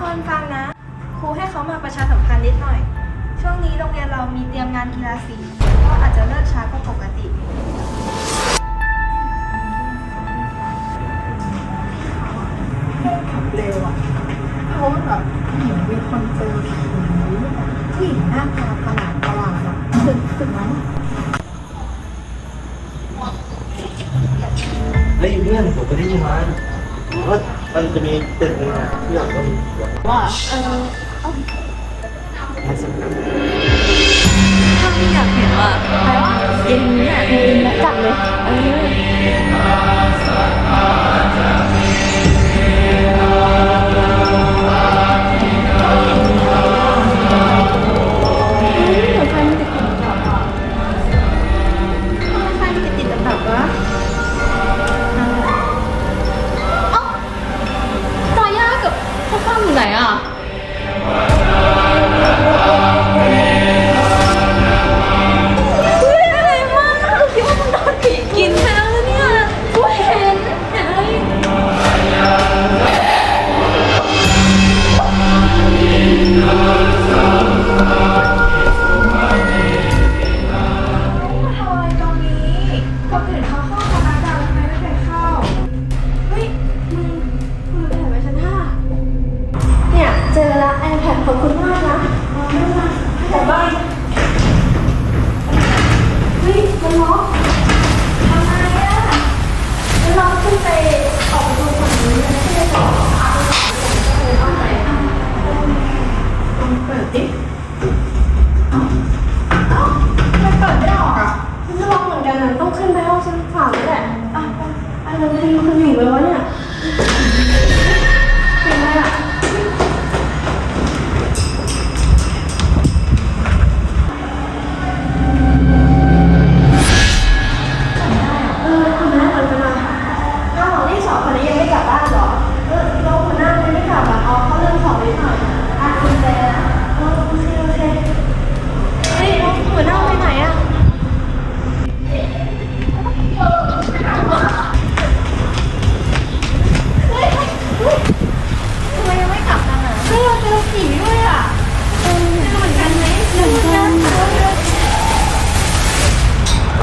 คนฟังนะ ครูให้เขามาประชาสัมพันธ์นิดหน่อย ช่วงนี้โรงเรียนเรามีเตรียมงานกีฬาสีก็อาจจะเลิกช้ากว่าปกติ เร็วอะเพราะว่าแบบเหมือนมีคนเจอผีผู้หญิงหน้าตาประหลาดประหลาดอะถึงถึงไหมเฮ้ยเพื่อนผมไปได้ยินมา ว่ามันจะมีตึกหนึงอะที่เราต้องว่าเออมาสำคัญถ้าไม่อยากเห็นว่าแปลว่าเย็นนี้อะเออจัดเลย เออ อ ขอบคุณมากนะเอาไม่เป็นไรแต่บ้านเฮ้ยมันล็อกทำไมอะมันล็อกขึ้นไปออกประตูฝั่งนี้ไม่ใช่เหรอเอาไหนอะลองเปิดดิเอ้าเอ้าไมเปิดไม่ออกอะมันก็ล็อกเหมือนกันอะต้องขึ้นไปห้องชั้นสามแล้วแหละอะไปอันนั้นใครมันอยู่เลยวะเนี่ย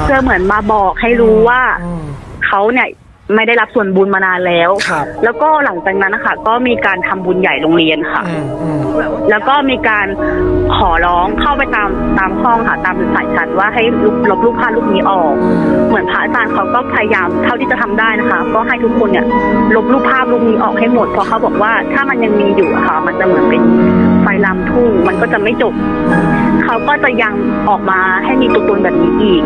เพื่อเหมือนมาบอกให้รู้ว่าเขาเนี่ยไม่ได้รับส่วนบุญมานานแล้ว ครับแล้วก็หลังจากนั้นนะคะก็มีการทำบุญใหญ่โรงเรียนค่ะ อืมอืมแล้วก็มีการขอร้องเข้าไปตามตามห้องค่ะตามสายชั้นว่าให้ลบลบรูปภาพรูปนี้ออก เหมือนพระอาจารย์เขาก็พยายามเท่าที่จะทำได้นะคะ ก็ให้ทุกคนเนี่ยลบรูปภาพรูปนี้ออกให้หมดเพราะเขาบอกว่าถ้ามันยังมีอยู่อะค่ะ มันจะเหมือนเป็น ไฟลามทุ่งมันก็จะไม่จบ เขาก็จะยังออกมาให้มีตัวตนแบบนี้อีก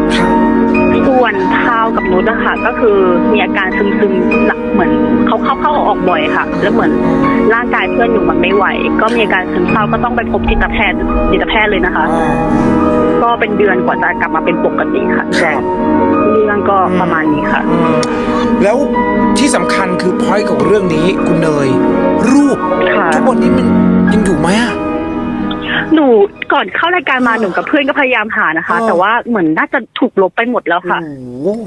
ส่วนพาวกับนุชอะค่ะ ก็คือมีอาการซึมๆหลักเหมือนเขาเข้าเข้าออกบ่อยค่ะ แล้วเหมือนร่างกายเพื่อนอยู่มันไม่ไหว ก็มีอาการซึมเศร้าก็ต้องไปพบจิตแพทย์จิตแพทย์เลยนะคะอ่าก็เป็นเดือนกว่าจะกลับมาเป็นปกติค่ะแต่เรื่องก็ประมาณนี้ค่ะอืมแล้วที่สำคัญคือพอยต์ของเรื่องนี้คุณเนย รูปค่ะทุกวันนี้มัน ยังอยู่ไหมอะหนูก่อนเข้ารายการมาหนูกับเพื่อนก็พยายามหานะคะอ๋อแต่ว่าเหมือนน่าจะถูกลบไปหมดแล้วค่ะ โอ้โห